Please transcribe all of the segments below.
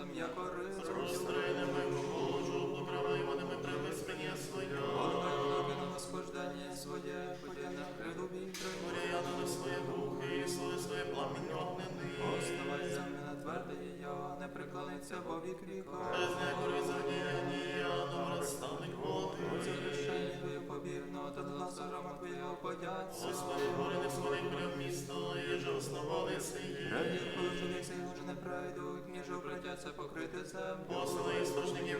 там, яко ризу. Розстройними Божу, покривай водами прибискання своє. Порвай ноги на восхождення своє, ходя на гряду вітри. Поряянули своє духи, і своє своє пламінь огнений. Оставай землю на тверде я, не преклониться во вік віка. Без некори задіяння, нам розстануть води. Твоє побірно, та гласа грома твоєго подяться. Господи, гори не сходи прям місто, єже основали сиї. Раді положилися і уже не пройдуть, ніж обратяться покрити землю. Посили істочників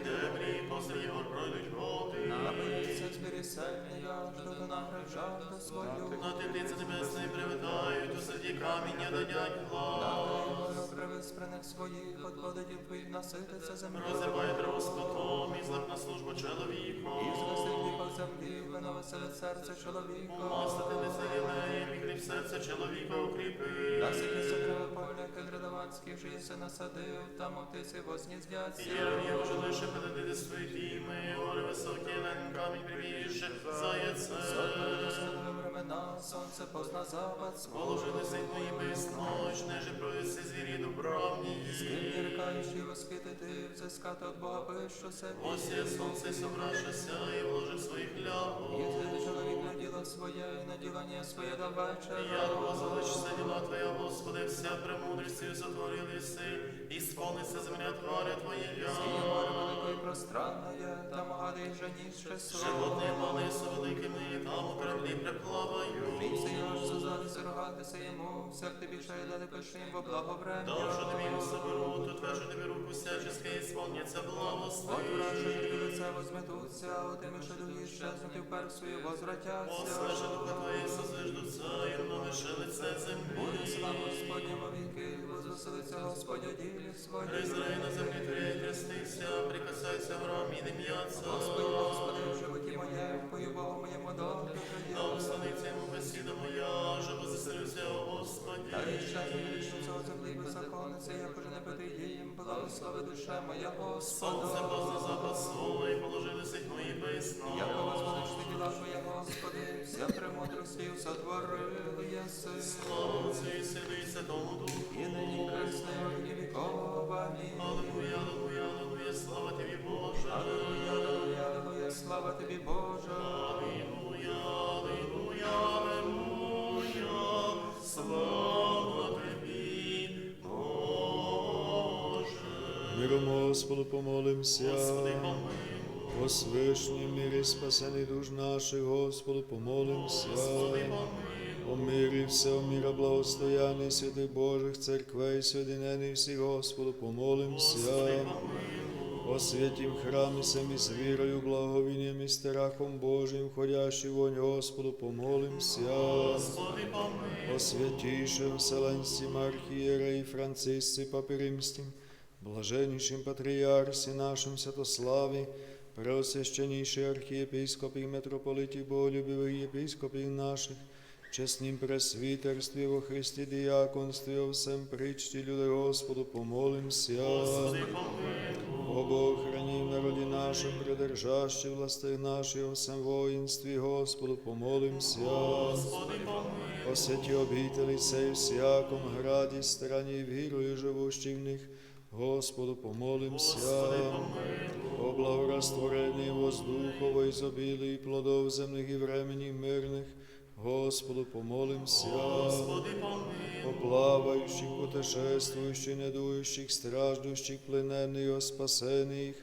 посеред його пройдуть води. Напиється звірі сельні, я жду до нагрежа до свою. На темниці небесної привітають, у серді каміння дадять глас. Привез приник своїх, от плодитів твоїх насититься земля. Розриває траву скотом, і злеп на службу чоловіку. І згасив по землі, вино веселе серце чоловіка. Помастити лице єлеєм, і кріп серце чоловіка укріпи. Насипіться дерева поляки градованські, що єси насадив, там птиці возніздяться. Єрем уже лише подадити свої діми, гори високі, ленками привіше, заяце. Сотворили времена, сонце позна запад сположили мої безночь, неже провести звірі добровні. Скільки рікаючи восхитити, взискати от Бога пишу себе. Ось є сонце собрашася, і вложив своїх кляву. зведе чоловік на діло своє, і на ділання своє до вечора. Як возвеличиться діла Твоя, Господи, вся премудрістю сотворилися, і сповниться земля твари І Твоєя. море велике і пространне, там гади женіше сон. Животні мали со великими, і там у кораблі приплавають. Рівся його ж создатися, рогатися йому, всяк тобі шає дати пиши їм во благо врем'я. Що тобі не соберу, то твержу тобі руку всячески, і сповняться благости. От вражі від лиця возметуться, отими що дуї щезнути вперх свою возвратяться. Послежи духа Твоя, созвиждуться, і лише лице землі. Буде слава Господня вовіки, возвеселиться Господь ділі. Израиль на землі Твоєї хрестися, прикасайся гром і дим'яться. Господи, Господи, в і Богу моєму добре Да є. йому бесіда моя, що позаселюся, о Господі. Та і щастя вічниця у землі беззаконниця, як уже не бити їм, благослови душа моя Сонце Господа. позна запас свой, положили сить мої писно. Як возводиш ти діла твоя, Господи, вся премудрості сотворили єси. Слава Отцю і Сину і Святому Духу. І нині кресне віки віков, амінь. Аллилуйя, аллилуйя, аллилуйя, слава тобі, Боже. Аллилуйя, аллилуйя, слава тобі, Боже. Аллилуйя, аллилуйя, аллилуйя, слава тобі, Боже. Миром Господу помолимся. Господи, помилуй. О свишній мірі спасений душ наших, Господу помолимся. Господи, помилуй. О мирі всього міра благостояння святих Божих церквей, соєдинених всіх, Господу помолимся. О святім храмі самі з вірою, благовінням і страхом Божим, входящий вонь, Господу помолимся. Господи, помилуй. О святійшим вселенцім архієреї Францисці Папі Римським, блаженнішим патріарсі нашим Святославі, преосвященніший архієпископів, митрополитів, боголюбивих єпископів наших, чеснім пресвітерстві во Христі діяконстві, о всем причті, люди Господу, помолимся. О Бог, храни в народі нашим, придержащи властей наших, о всем воїнстві, Господу, помолимся. О святі обітелі цей всяком граді, страні, вірою живущих в них, Господу помолимся. О благорастворенні воздухово ізобілі, плодов земних і времені мирних, Господу помолимся. Господи, помилуй. О плаваючих, путешествуючих, недуючих, страждущих, пленених, спасених,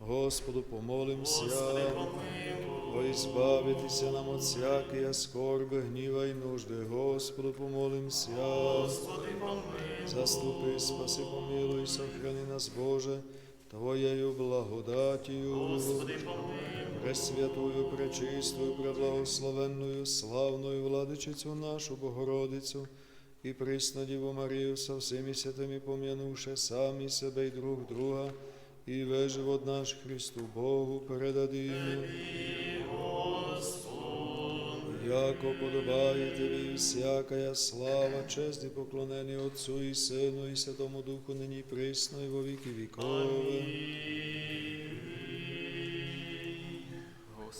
Господу помолимся. Господи, помилуй. О, избавитися нам от всякої скорби, гніва і нужди, Господу помолимся. Господи, помилуй. Заступи, спаси, помилуй, сохрани нас, Боже, Твоєю благодатію. Господи, помилуй. Пресвятую, пречистую, преблагословенную, славною владичицю нашу Богородицю і присну Діву Марію со всіми святими пом'янувши самі себе і друг друга, і весь живот наш Христу Богу передадим. Яко подобає тобі всякая слава, честь і поклонення Отцу і Сину, і Святому Духу, нині присно, і во віки вікові.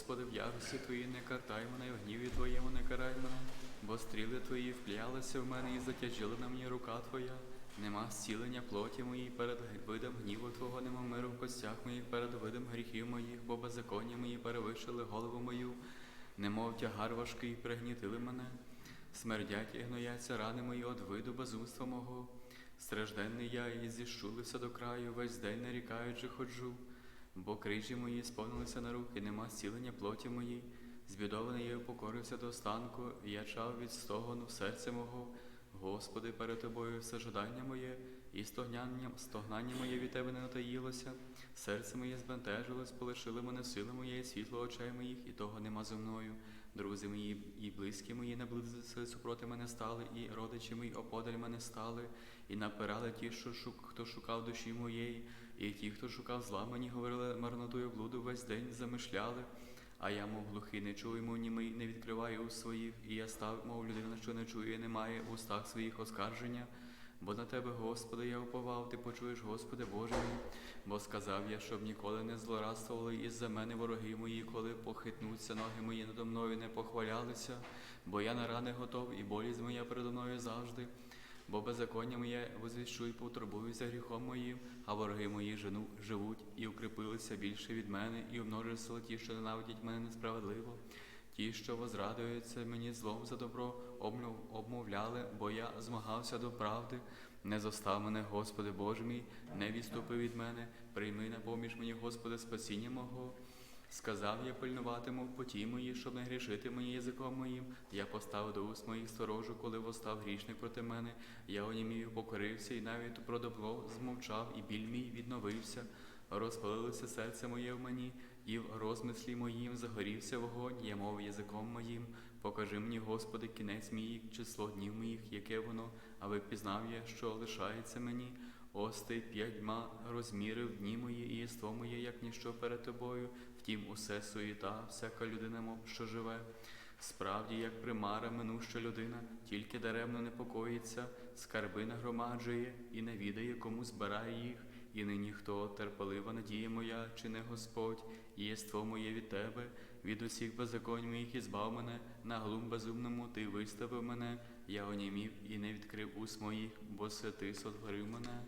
Господи, в ярості Твоїй не картай мене, в гніві Твоєму не карай мене, бо стріли Твої вплялися в мене і затяжила на мені рука Твоя. Нема зцілення плоті моїй перед видом гніву Твого, нема миру в костях моїх перед видом гріхів моїх, бо беззаконня мої перевищили голову мою, немов тягар важкий пригнітили мене. Смердять і гнояться рани мої од виду безумства мого. Стражденний я і зіщулився до краю, весь день нарікаючи ходжу. Бо крижі мої сповнилися на руки, нема зцілення плоті моїй. Збідований я упокорився до останку, і я чав від стогону в серце мого. Господи, перед тобою все жадання моє, і стогнання, стогнання моє від тебе не натаїлося. Серце моє збентежилось, полишили мене сили моєї, світло очей моїх, і того нема зо мною. Друзі мої і близькі мої наблизилися супроти мене стали, і родичі мої оподаль мене стали, і напирали ті, що шук, хто шукав душі моєї, і ті, хто шукав зла мені, говорили марнотою блуду весь день замишляли. А я, мов глухий, не чую, мов німий, не відкриваю уст своїх, і я став, мов людина, що не чує, не має в устах своїх оскарження. Бо на тебе, Господи, я уповав, ти почуєш, Господи Боже мій. Бо сказав я, щоб ніколи не злорадствували із-за мене вороги мої, коли похитнуться ноги мої надо мною, не похвалялися, бо я на рани готов, і болість моя передо мною завжди. Бо беззаконня моє возвіщу і потурбуюся гріхом моїм, а вороги мої жену, живуть і укріпилися більше від мене, і умножилися ті, що ненавидять мене несправедливо. Ті, що возрадуються мені злом за добро, обмовляли, бо я змагався до правди. Не зостав мене, Господи Боже мій, не відступи від мене, прийми на поміж мені, Господи, спасіння мого. Сказав я пильнуватиму в поті мої, щоб не грішити мені язиком моїм. Я поставив до уст моїх сторожу, коли восстав грішник проти мене. Я онімів покорився, і навіть про добро змовчав, і біль мій відновився. Розпалилося серце моє в мені, і в розмислі моїм загорівся вогонь, я мов язиком моїм. Покажи мені, Господи, кінець мій, число днів моїх, яке воно, аби пізнав я, що лишається мені. Ось ти п'ятьма розмірив дні мої і єство моє, як ніщо перед тобою. Втім, усе суєта, всяка людина, мов що живе. Справді, як примара минуща людина, тільки даремно непокоїться, скарби нагромаджує і не відає, кому збирає їх. І нині хто терпелива надія моя, чи не Господь, і єство моє від тебе, від усіх беззаконь моїх і збав мене, на глум безумному ти виставив мене, я онімів і не відкрив уст моїх, бо се ти сотворив мене.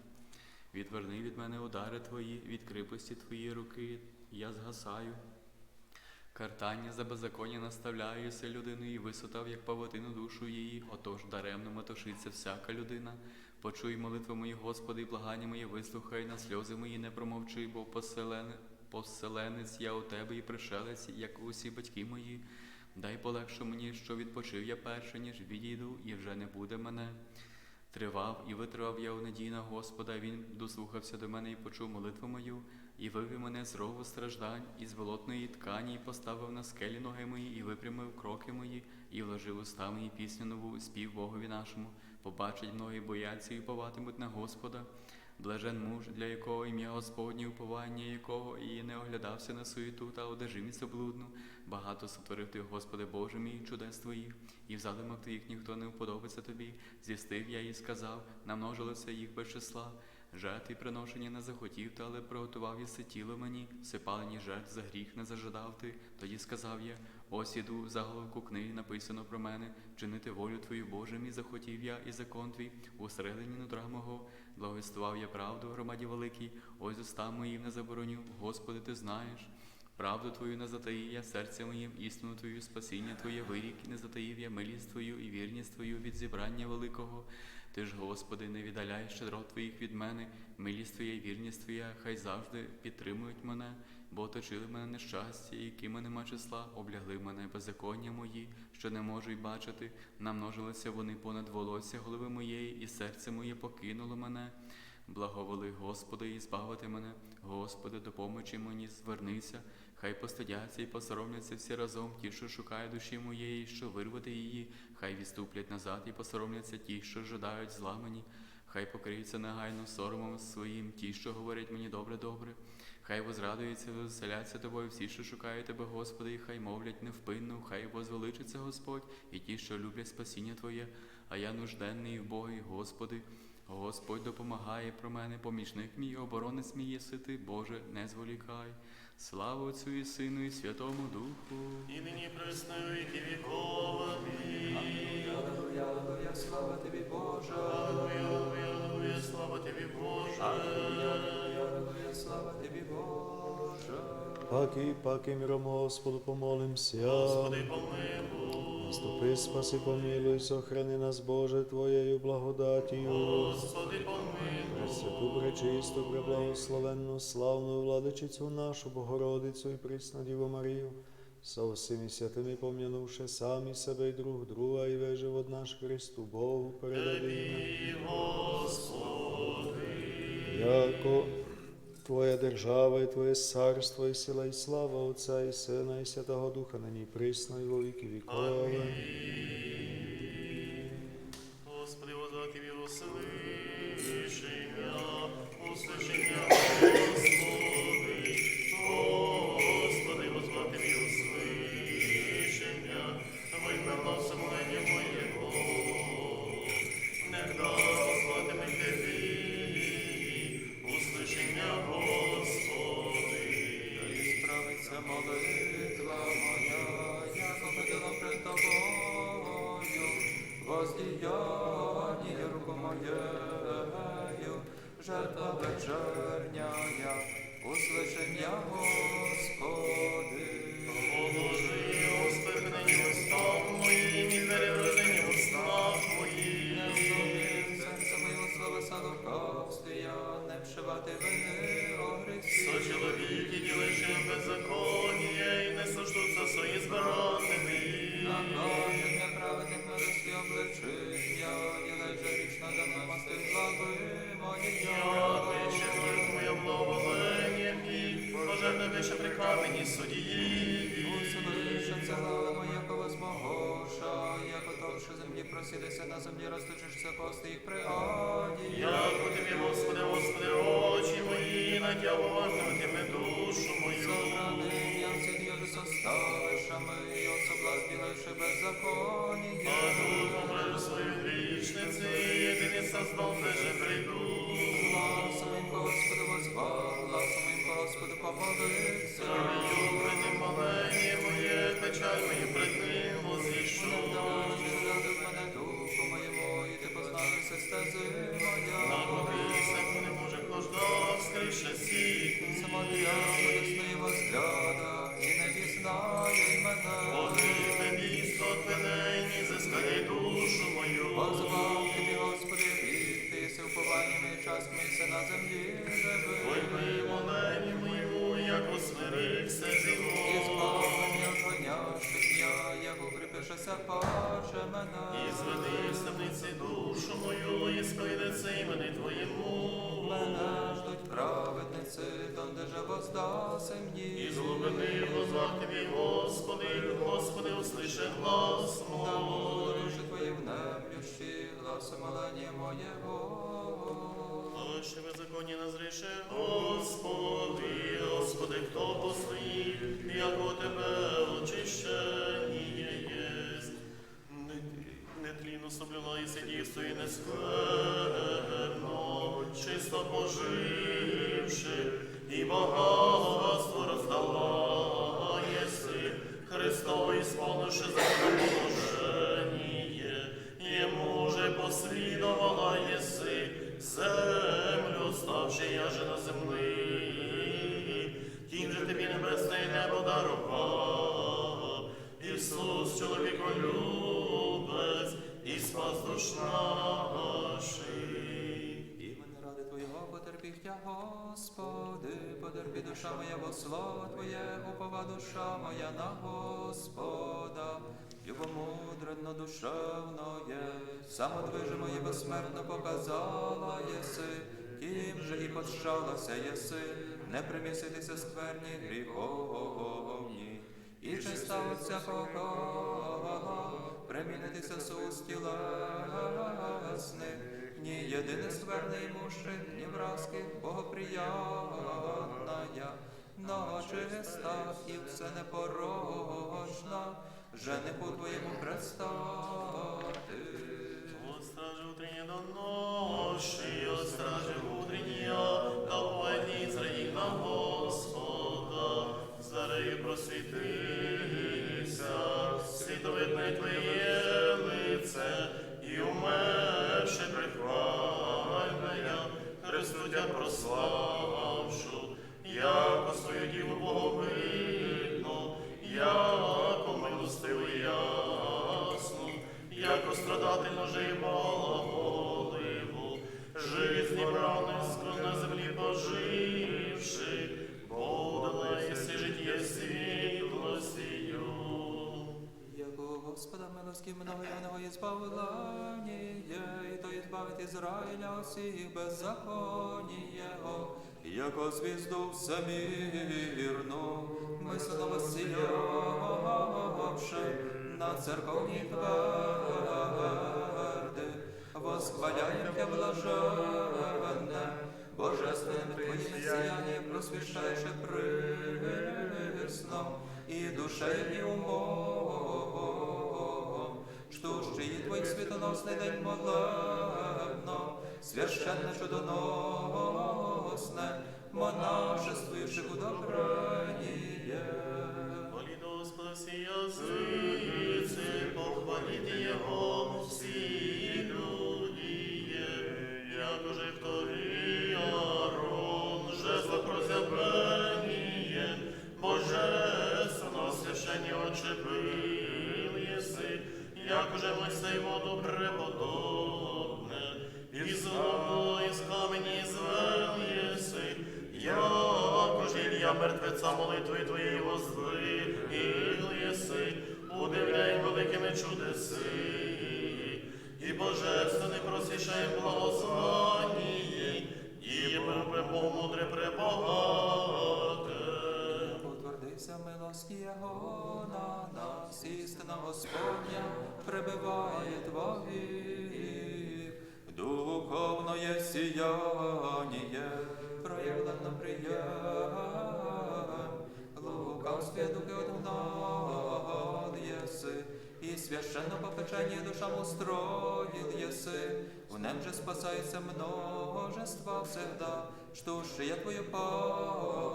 Відверни від мене удари твої, від кріпості твоєї руки, я згасаю. Картання за беззаконня наставляюся людиною і висотав, як павутину душу її, отож даремно метошиться всяка людина. Почуй молитви мої, Господи, і благання моє вислухай, на сльози мої не промовчи, бо поселен... поселенець я у тебе і пришелець, як усі батьки мої. Дай полегшу мені, що відпочив я перше, ніж відійду, і вже не буде мене. Тривав і витривав я у надії на Господа, він дослухався до мене і почув молитву мою, і вивів мене з рову страждань, із болотної ткані, і поставив на скелі ноги мої, і випрямив кроки мої, і вложив уста мої пісню нову, спів Богові нашому. Побачить многі бояться і уповатимуть на Господа. Блажен муж, для якого ім'я Господнє, уповання якого і не оглядався на суєту та одержимість блудну. Багато сотворив ти, Господи Боже мій, чудес твоїх, і в задумах твоїх ніхто не вподобиться тобі. Зістив я і сказав, намножилося їх без числа. Жертв і приношення не захотів ти, але приготував єси тіло мені, всипалені жертв за гріх не зажадав ти. Тоді сказав я, ось іду за головку книги написано про мене, чинити волю твою, Боже мій, захотів я і закон твій, усередині нутра мого, благовіствував я правду громаді великій, ось уста моїм не забороню, Господи, ти знаєш. Правду Твою не затаїв я серцем моїм, істину Твою, спасіння Твоє вирік, не затаїв я милість Твою і вірність Твою від зібрання великого. Ти ж, Господи, не віддаляй щедрот Твоїх від мене, милість Твоя і вірність Твоя, хай завжди підтримують мене, бо оточили мене нещастя, якими нема числа, облягли мене беззаконня мої, що не можу й бачити, намножилися вони понад волосся голови моєї, і серце моє покинуло мене. Благоволи, Господи, і збавити мене, Господи, допомочи мені, звернися, хай постидяться і посоромляться всі разом, ті, що шукають душі моєї, що вирвати її, хай відступлять назад і посоромляться ті, що жадають зла мені, хай покриються негайно соромом своїм, ті, що говорять мені добре, добре. Хай возрадуються, веселяться тобою всі, що шукають тебе, Господи, і хай мовлять невпинно, хай возвеличиться Господь, і ті, що люблять спасіння Твоє, а я нужденний в Богі, Господи. Господь допомагає про мене, помічник мій, оборонець мій єси ти, Боже, не зволікай. Слава Отцю і Сину, і Святому Духу, і нині пресної вікові. Аллилуйя, аллилуйя, слава тобі, Боже. Аллилуйя, аллилуйя, слава тобі, Боже. Аллилуйя, аллилуйя, слава тобі, Боже. Паки, паки, міром, Господу, помолимся. Господи, помилуй. Наступи, спаси, помилуй, сохрани нас, Боже, Твоєю благодатію. Господи, помилуй. Пречисту, преблагословенну, славну владичицю нашу, Богородицю і присну Діву Марію, со всіми святими пом'янувши самі себе і друг друга, і весь живот наш Христу Богу передадимо. Яко Твоя держава і Твоє царство, і сила, і слава Отця, і Сина, і Святого Духа, нині і присно, і во віки вікова. solution землі на землі, розточишся кости їх при аді. Як тобі, Господи, Господи, очі мої, на тя душу мою. Собраним всіх со старшами, і особлаз білейши беззаконія. А духом мрежу свою грішниці, єдиний создав, же прийду. Гласом їм Господу возвав, гласом їм. Кров'ю пред ним маленьє моє, печаль мою пред ним возвішу. Позналися стези моя. Находися, не може кожда, скріше сіть. Смотря весни возгляда, і не пізнає мене. Боже, місто твенені, зискай душу мою. Позвав тобі, Господи, єси уповання мій час місце на землі живий. Ой, ми молені моєму, як усмирився І зимою. збавлення звонящих я, як укріпишеся, паче мене. І зведи в душу мою, і спойдеться імені Твоєму. Мене ждуть праведниці, донде же воздаси І мені. з глибини возвав Тобі, Господи, Господи, услыши глас мой. будеш твої внемлющі, гласом молення моєго. Ще беззаконні назріше, Господи, Господи, хто послів, як у Тебе. Не, не соблюла і сидівство, і не чисто поживши, і багатство роздала єси, Христовий сповнивши положення, йому же послідувала єси, землю ставши я же на землі, тім же тобі небесне небо дарував, Ісус, чоловіколюбець, Господи, потерпі душа моя во Твоє, упова душа моя на Господа, Любомудренно душевно є, самодвиже моє безсмертно показала єси, тим же і пощалася єси, не приміситися скверні гріховні, і чиста от всякого, примінитися суст тілесних, ні єдине скверний мужчин, ні вразки, богоприятная, но чиста і все непорочна, жениху твоєму предстати. От стражи до ноші, от стражи утрення, та воїні зраїв на Господа, зарею просвітися, видне Твоє лице, і умерши прихвальне, Христу Тя прославшу, яко свою діву Боговидну, яко милостиву ясну, яко страдательно Господа милості многоявного ізбавлення, і то ізбавить Ізраїля усіх беззаконієго, яко звізду всемірну, мислено воссіявши на церковні тверди, восхваляєм Тя блаженне, Божественним Твоїм сіяння просвіщаєше присно, і душею і умом, є Твій світоносний день молебно, священне чудоносне, монашествуючи у добранніє. Хваліть Господа всі язиці, похваліть Його всі люди, як уже хто і Аарон, жезло прозябрання, божественно священні очепил єси, як уже Мойсей воду преподобне, і знову із камені звел єси, як уже Ілля мертвеця молитви твоєї возли, удивляй великими чудеси, і божественний просвіщає благословенні, і мудре пребогате. Утвердися милості Його на нас, істина Господня пребиває Твоїх. Духовное сіяние проявлено приєм. Лукавстве духи одгнал єси, і священно попечення душам устроїл єси. В нем же спасается множество всегда, что ж я Твою пам'ять,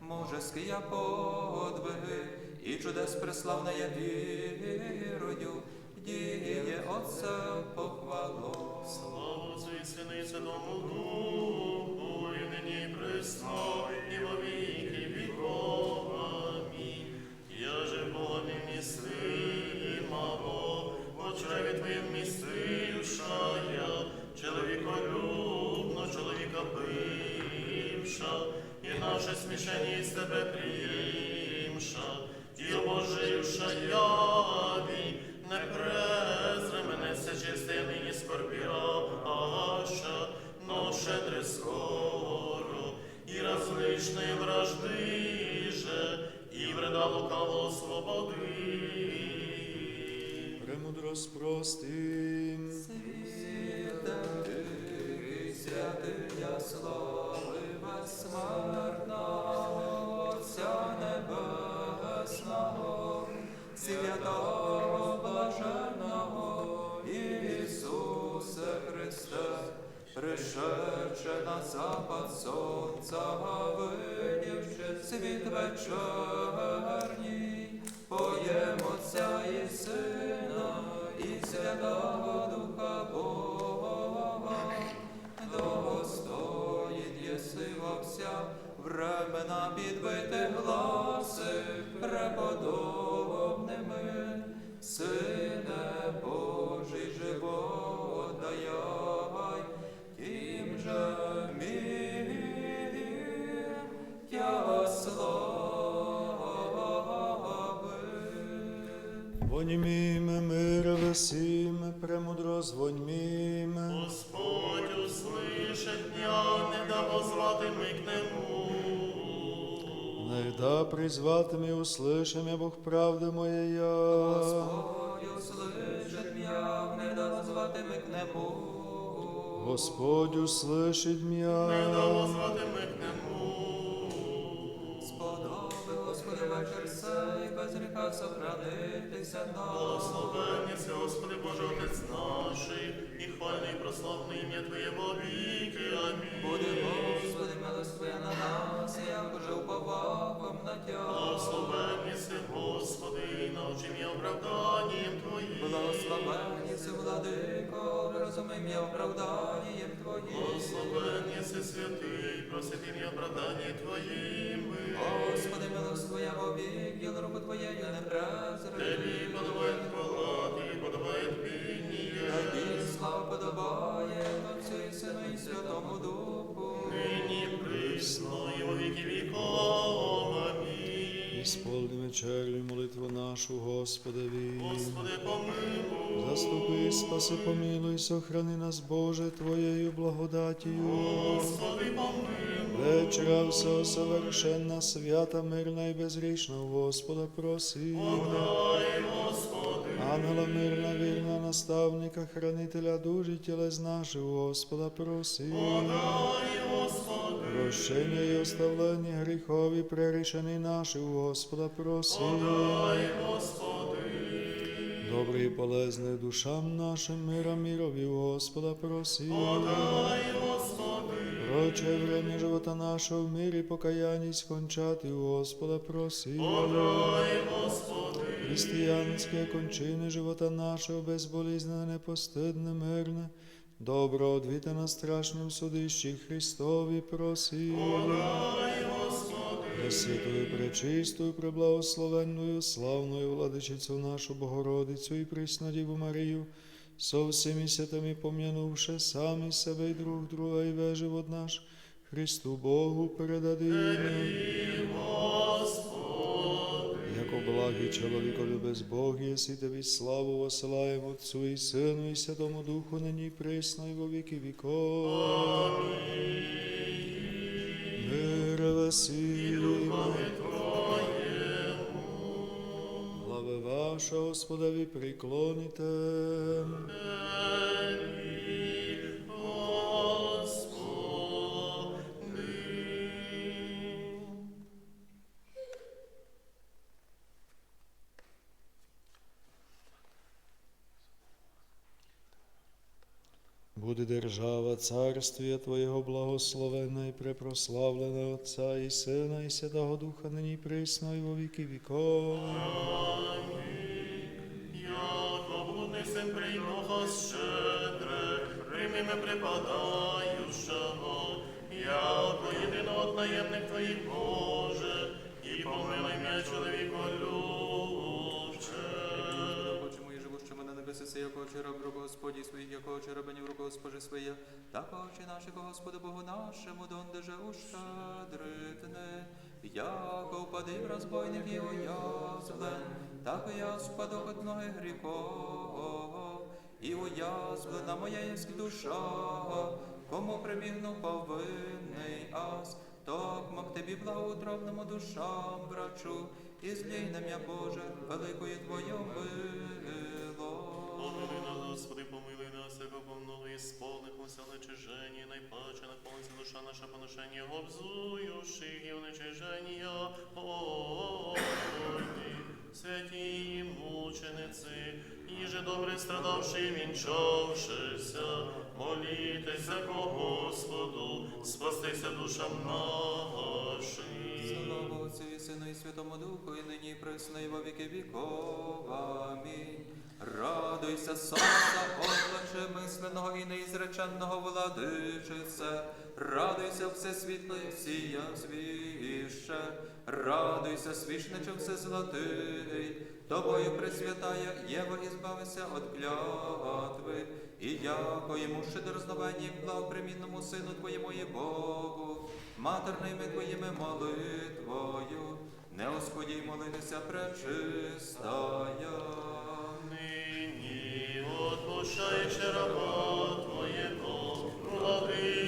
мужеские подвиги, і чудес преславная вірою, діє Отце похвало. Слава Отцу і Сину і Духу, і нині і і во віки віков. Амінь. Я же не мислимого, по чреві Твоїм містившая, чоловіколюбно, чоловіка бивша, і наше смішення із Тебе приїмша, Премудрость простим. Святий, святия слави безсмертного Отця Небесного, святого блаженного Ісусе Христе, пришедше на запад сонця, видівши світ вечерній, поєм Отця і Сина, Святого Духа Бога, достоїн єси во вся времена підбити гласи преподобними, Сине Божий живот даяй, тим же мир тя слави. Вонімім мир весім, премудрость воньмім. Господь услышать дня, не да позвати ми к нему. Найда призватим и услышим, я Бог правди моєя. Господь услышит меня, не да звати ми к небу. Господь услышить Не м'я. да позвати ми к нему. Вечір сей, без гріха сохранитися нам. Благословенний си, Господи Боже, Отець наший, і хвальний і прославний ім'я Твоє во віки. Амінь. Буде, Господи, милость Твоя на нас, як уже уповахом на Тя. Благословенний си, Господи, навчи м'я оправданням Твоїм. Благословенні си, владико, розумим я оправданням Твоїм. Благословенний си, святий, просити м'я оправдання Твоїм. Господи, милость Твоя вовік, діл руку Твоєю не презри. Тобі подобає хвала, Тобі подобає пінія. Святому Духу, нині присно, і во віки віков. Амінь. І молитву нашу, Господеві. Господи, помилуй. Заступи, спаси, помилуй, сохрани нас, Боже, Твоєю благодатію. Господи, помилуй. Вечора все совершенна, свята, мирна і безрічна, Господа проси. Подай, Господи. Ангела мирна, вірна, наставника, хранителя душі тілес наших, Господа проси. Прощення і оставлення гріхові, прерішені наші, у Господа проси. Добрий і полезний душам нашим, мира мірові, у Господа проси. Проче время живота нашого в мирі покаянні скончати, у Господа проси. Господи. Християнське кончини живота нашого безболізне, непостидне, мирне, добро одвіта на страшнім судищі Христові Господи. Пресвятою, пречистою, преблагословенною, славною владичицю нашу Богородицю і Преснодіву Марію, со всіми святими пом'янувши самі себе і друг друга і весь живот наш, Христу Богу передадимо. Яко благий чоловікові без Бог, єси тобі славу восилаємо Отцу і Сину і Святому Духу, нині присно і во віки віков. Мир весілимо. Глави ваша, Господові, приклоніте. Буде держава царствія Твоєго благословена і препрославлена Отця і Сина, і Святого Духа, нині присно, і во віки віков. Яко будний син приймога щедре, прийміме припадаючого, яко єдино наємник Твоїх Боже, і помилуй мене чоловіко живущими на небеси, се, яко очі раб руку Господі своїх, яко очі рабині в руку Госпожи своє, так очі наших, Господи Богу нашому, донде же ущадритне. Яко впади в розбойник і уязвлен, так і я спаду от ноги гріхов, і уязвлена моя єсть душа, кому прибігну повинний ас, Токмак тобі благоутробному душам брачу, і злійнем я Боже, великою Твою мило. Помилуй нас, Господи, помилуй нас, яко помилуй сповних уся нечижені, найпаче наповниться душа наша поношення, обзуюши і уничиження, Господи, святі мучениці, їже добре страдавши вінчавшися, молітеся ко Господу, спастися душам нашим. Слава Отцю і Сину і Святому Духу, і нині і присно, і во віки віков. Амінь. Радуйся, сонця, облаче мисленого і неізреченного владичице. Радуйся, все світле, сія звіще. Радуйся, свічниче все золотий. Тобою пресвятая Єва, і збавися от клятви. І яко йому щедрозновані к благопримінному Сину Твоєму і Богу, матерними Твоїми молитвою, не осходій молитися пречистая. Отпущаючи раба Твоєго, владико,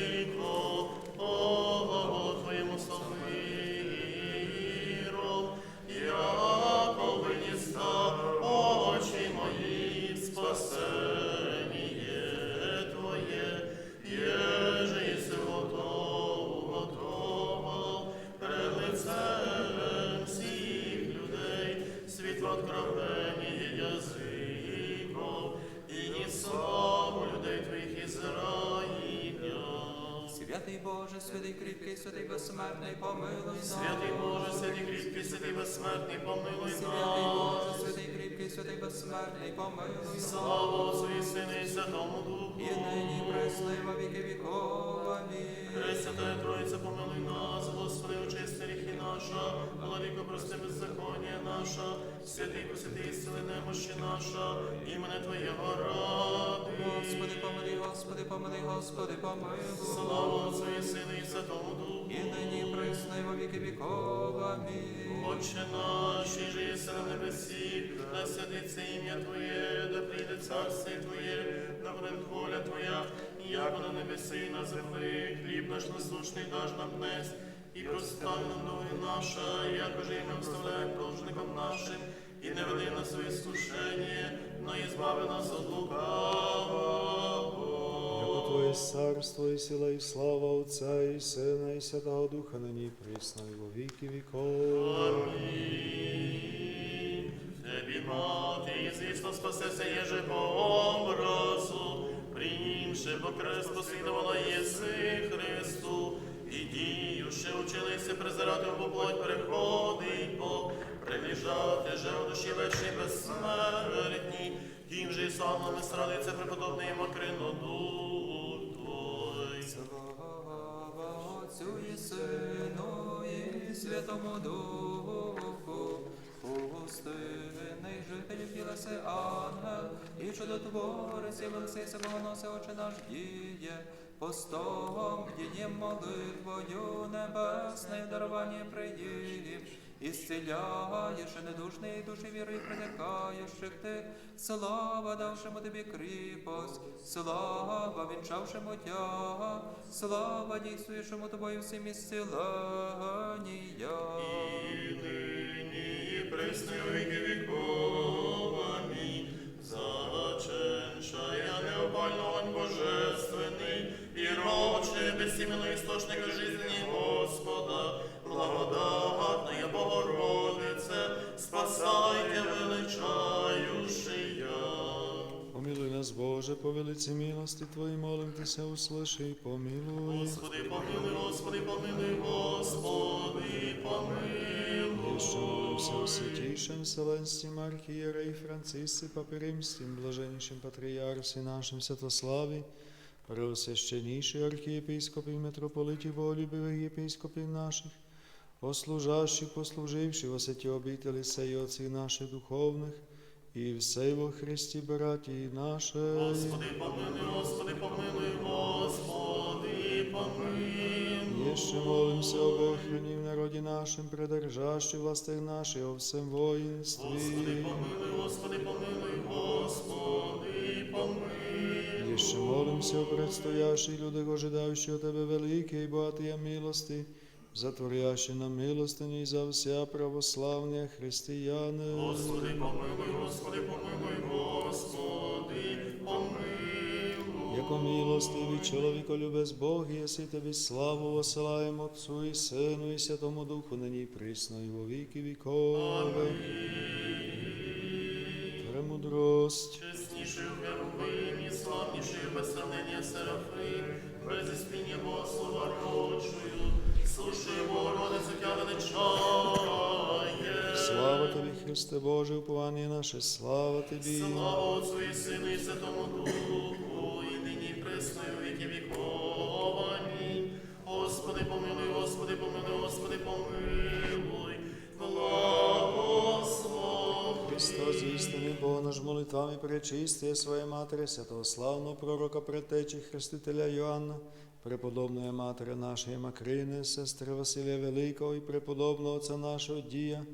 Святий Боже, святий кріпкий, святий безсмертний, помилуй Святий Боже, нас. святий кріпкий, святий безсмертний, помилуй нас. Слава Отцу і Сину і Святому Духу. І нині во віки віков. Амінь. Пресвятая Троїця, помилуй нас, Господи, очисти гріхи наша, владико, прости беззаконня наша, святий посвятий, зціли немощі наша, імене Твоєго ради. Господи, помилуй, Господи, помилуй, Господи, помилуй. Слава Отцу і Сину і Святому Духу. І нині присно, і во віки віков. Амінь. Отче наш, і жиси на небесі, да святиться ім'я Твоє, да прийде царство Твоє, да буде воля Твоя, як на небесі і на землі, хліб наш насущний даж нам днес, і простав нам долги наша, як уже і ми вставляємо нашим, і не веди нас в іскушення, но і збави нас от лукавого. Твоє царство і сила, і слава Отця і Сина, і Святого Духа, нині присно, і во віки віков. Амінь. Тебі, мати, звісно, спасеся єже по образу, прийнімши по крест послідувала єси Христу, і діюще училися презирати в плоть переходить Бог, приліжати же у душі вечні безсмертні, тим же і сам нами страдиться преподобний Макринодух Отцю і Сину і Святому Духу. Пустинний жителів тілеси ангел, і чудотворець, і великий богоноси, очі наш діє, постом, дієм молитвою небесне дарування приїв, і зціляєш недушний душі віри притикаючих ти, слава давшему тобі кріпость, слава вінчавшему тяга, слава дійствуючому тобою всім ісцілення. І нині, і віки віков. Амінь. Заченшая неопально божественний, і роче, безсіменний істочник жизни Господа, благодатная Богородице, спасайте величающая. Помилуй нас, Боже, по велиці милости Твої, молимтеся, услыши і помилуй. Господи, помилуй, Господи, помилуй, Господи, помилуй. Що молимся у святейшем Вселенстім архієреї Францисці, Папі Римським, блаженнішим патріарсі нашим Святославі, преосвященніший архієпископів, митрополитів, боголюбивих єпископів наших, послужащих, послуживших во святі обителі сей отців наших духовних, і все во Христі, браті наші. Господи, помилуй, Господи, помилуй, Господи, помилуй. Еще молимся об охране в народе нашем, придержащий властях наших, о всем воинстве. Господи, помилуй, Господи, помилуй, Господи, помилуй. Еще молимся о предстоящих людях, ожидающих от Тебе великие и богатые милости, затворящие нам милостыни за вся православные христианы. Господи, помилуй, Господи, помилуй, Господи, помилуй. Яко милостивый человеколюбец Бог, если Тебе славу посылаем Отцу и Сыну и Святому Духу, ныне и присно и во веки веков. Премудрость. Чеснішою Херувим і славнішою без сравнення Серафим, Христе Боже, уповання наше, слава Тобі. Слава Отцу і Сину і Святому Духу, і нині і у віки віков. Амінь. Господи, помилуй, Господи, помилуй, Господи, помилуй. Благослови. Христос, істинний Бог наш молитвами пречистия своєї Матері, святого славного пророка предтечі Хрестителя Йоанна, преподобної Матері нашої Макрини, сестри Василія Великого і преподобного Отця нашого Дія,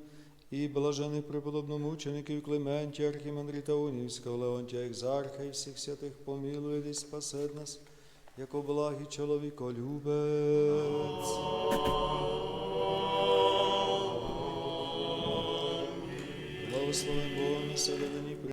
і блажених преподобномучеників Клементія, Архімандрита Унівського, Леонтія Екзарха і всіх святих помилує і спасет нас, як благий чоловіколюбець. Благословен Бог на себе